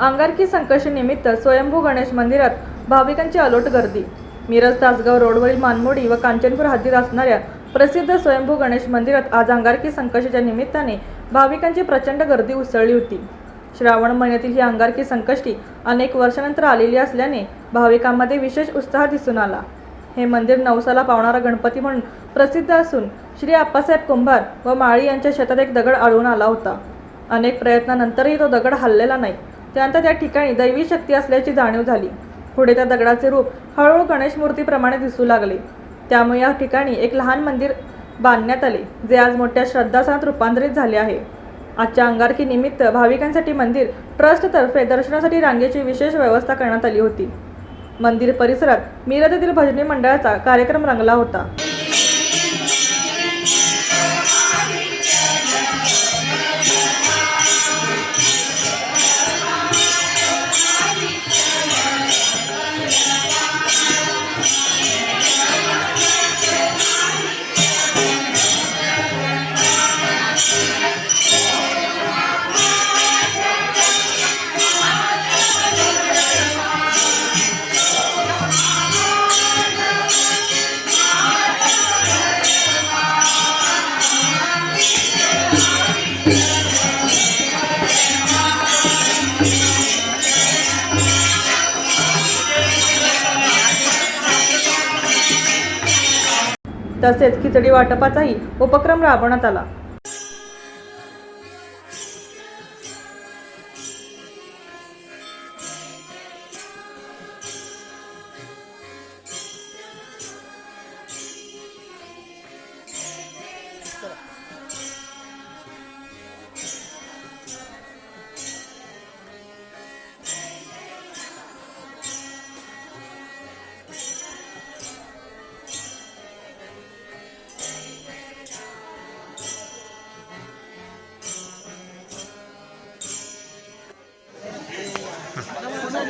अंगारकी संकष्टीनिमित्त स्वयंभू गणेश मंदिरात भाविकांची अलोट गर्दी. मिरज तासगाव रोडवरील मानमोडी व कांचनपूर हद्दीत असणाऱ्या प्रसिद्ध स्वयंभू गणेश मंदिरात आज अंगारकी संकष्टीच्या निमित्ताने भाविकांची प्रचंड गर्दी उसळली होती. श्रावण महिन्यातील ही अंगारकी संकष्टी अनेक वर्षानंतर आलेली असल्याने भाविकांमध्ये विशेष उत्साह दिसून आला. हे मंदिर नवसाला पावणारा गणपती म्हणून प्रसिद्ध असून श्री आप्पासाहेब कुंभार व माळी यांच्या शेतात एक दगड आढळून आला होता. अनेक प्रयत्नानंतरही तो दगड हल्लेला नाही. त्यानंतर त्या ठिकाणी दैवी शक्ती असल्याची जाणीव झाली. पुढे त्या दगडाचे रूप हळूहळू गणेश मूर्तीप्रमाणे दिसू लागले. त्यामुळे या ठिकाणी एक लहान मंदिर बांधण्यात आले जे आज मोठ्या श्रद्धासनात रूपांतरित झाले आहे. आजच्या अंगारकी निमित्त भाविकांसाठी मंदिर ट्रस्टतर्फे दर्शनासाठी रांगेची विशेष व्यवस्था करण्यात आली होती. मंदिर परिसरात मिरजेतील भजनी मंडळाचा कार्यक्रम रंगला होता. तसेच खिचडी वाटपाचाही उपक्रम राबवण्यात आला.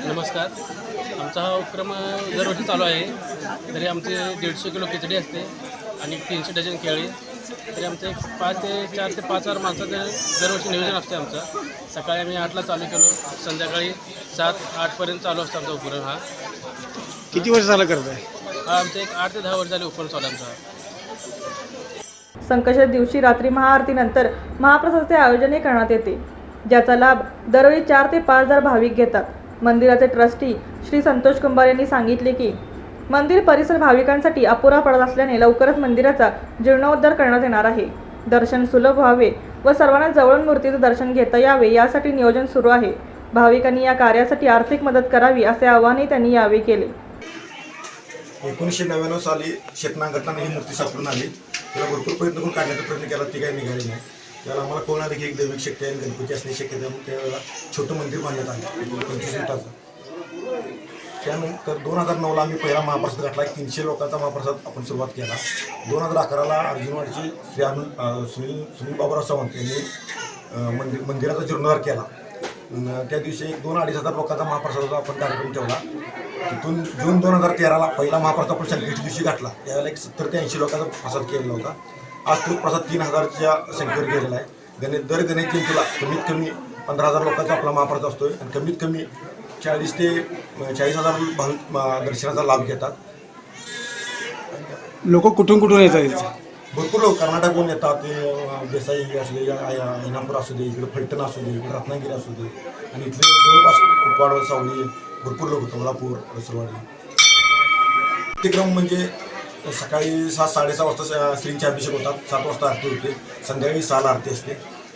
नमस्कार. आमचा हा उपक्रम दरवर्षी चालू आहे. तरी आमचे दीडशे किलो खिचडी असते आणि तीनशे डझन केळी. तरी आमचे एक पाच ते चार ते पाच हजार माणसाचं दरवर्षी नियोजन असते आमचं. सकाळी आम्ही आठला चालू केलो. संध्याकाळी सात आठपर्यंत चालू असतो आमचा उपक्रम हा. किती वर्ष झालं करत आहे हा आमचं एक आठ ते दहा वर्ष झाले उपक्रम चालू आमचा. संकष्ट दिवशी रात्री महाआरतीनंतर महाप्रसादाचे आयोजनही करण्यात येते ज्याचा लाभ दरवेळी चार ते पाच हजार भाविक घेतात. मंदिराचे ट्रस्टी श्री संतोष कुंभार यांनी सांगितले की मंदिर परिसर भाविकांसाठी अपुरा पडत असल्याने लवकरच मंदिराचा जीर्णोद्धार करण्यात येणार आहे. दर्शन सुलभ व्हावे व सर्वांना जवळून मूर्तीचं दर्शन घेता यावे यासाठी नियोजन सुरू आहे. भाविकांनी या कार्यासाठी आर्थिक मदत करावी असे आवाहनही त्यांनी यावेळी केले. एकोणीसशे नव्याण्णव साली शेतनागरला ही मूर्ती सापडून आली. तिला भरपूर प्रयत्न करून काढण्याचा प्रयत्न केला ती काही निघाली नाही. त्याला आम्हाला कोणाला देखील एक दैविक शक्ती आणि गणपती असण्याची शक्यता मग त्यावेळेला छोटं मंदिर बांधण्यात आलं. पंचवीस फुटाचं. त्यानंतर दोन हजार नऊला आम्ही पहिला महाप्रसाद घातला तीनशे लोकांचा महाप्रसाद आपण सुरुवात केला. दोन हजार अकराला अर्जुनवाडची श्री अनु सुनील सुनील बाबूराव सावंत यांनी मंदिर मंदिराचा जीर्णोद्धार केला. त्या दिवशी एक दोन अडीच हजार लोकांचा महाप्रसादाचा आपण कार्यक्रम ठेवला. तिथून जून दोन हजार तेराला पहिला महाप्रसाद आपण संकष्टी दिवशी घातला त्यावेळेला एक सत्तर ते ऐंशी लोकांचा प्रसाद केलेला होता. आज तो प्रसाद तीन हजारच्या संख्येवर गेलेला आहे. गणेश दर गणेश जयंतीला कमीत कमी पंधरा हजार लोकांचा आपला महाप्रसाद असतोय आणि कमीत कमी चाळीस ते चाळीस हजार भाविक दर्शनाचा लाभ घेतात. लोक कुठून कुठून येतात भरपूर लोक कर्नाटकहून येतात. देसाई असू दे ऐनापूर असू दे इकडे फलटण असू दे इकडे रत्नागिरी असू दे. आणि इथले जवळपास कुपवाड सावली भरपूर लोक कोल्हापूर रसरवाडी अतिक्रम म्हणजे सकाळी सात साडेसहा वाजता स- श्रींचे अभिषेक होतात. सात वाजता आरती होते. संध्याकाळी सहाला आरती असते.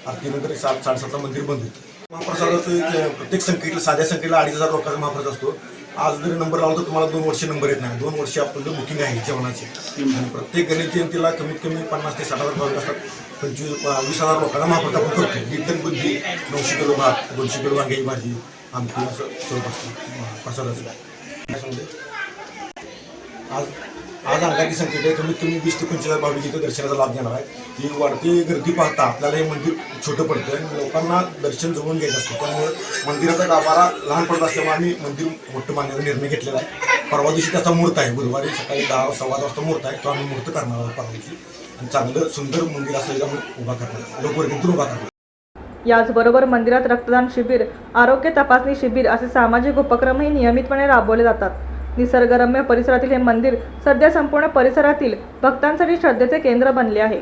आरतीनंतर सात साडेसातला मंदिर बंद होते. महाप्रसादाचं प्रत्येक संख्येला साध्या संख्येला अडीच हजार लोकांचा महाप्रसाद असतो. आज जरी नंबर लावला तर तुम्हाला दोन वर्ष नंबर येत नाही. दोन वर्ष आपलं बुकिंग आहे जेवणाचे. आणि प्रत्येक गणेश जयंतीला कमीत कमी पन्नास ते साठ हजार भाविक असतात. पंचवीस वीस हजार लोकांना महाप्रसाद आपण करतो. कीर्तन बुद्धी नऊशे किलो भात दोनशे किलो वांग्याची भाजी आमटी असं स्वरूप असतं प्रसादाचं आज आज अंगाची संख्येत आहे कमीत कमी वीस ते पंचवीस भाविक इथं दर्शनाचा लाभ घेणार आहे ही वाढती गर्दी पाहता आपल्याला हे मंदिर छोटं पडतं आणि लोकांना दर्शन जवळून घ्यायचं असतं. त्यामुळे मंदिराचा गाभारा लहान पडत असल्यामुळे आम्ही मंदिर मोठं मानण्याचा निर्णय घेतलेला आहे. परवा दिवशी त्याचा मुहूर्त आहे. बुधवारी सकाळी दहा सव्वा वाजता मुहूर्त आहे. तो आम्ही मुहूर्त करणार आहोत परवा दिवशी. आणि चांगलं सुंदर मंदिर असलेलं उभा करणार लोकवर्गीतून उभा करणार याचबरोबर मंदिरात रक्तदान शिबिर आरोग्य तपासणी शिबिर असे सामाजिक उपक्रमही नियमितपणे राबवले जातात. निसर्गरम्य परिसरातील हे मंदिर सध्या संपूर्ण परिसरातील भक्तांसाठी श्रद्धेचे केंद्र बनले आहे.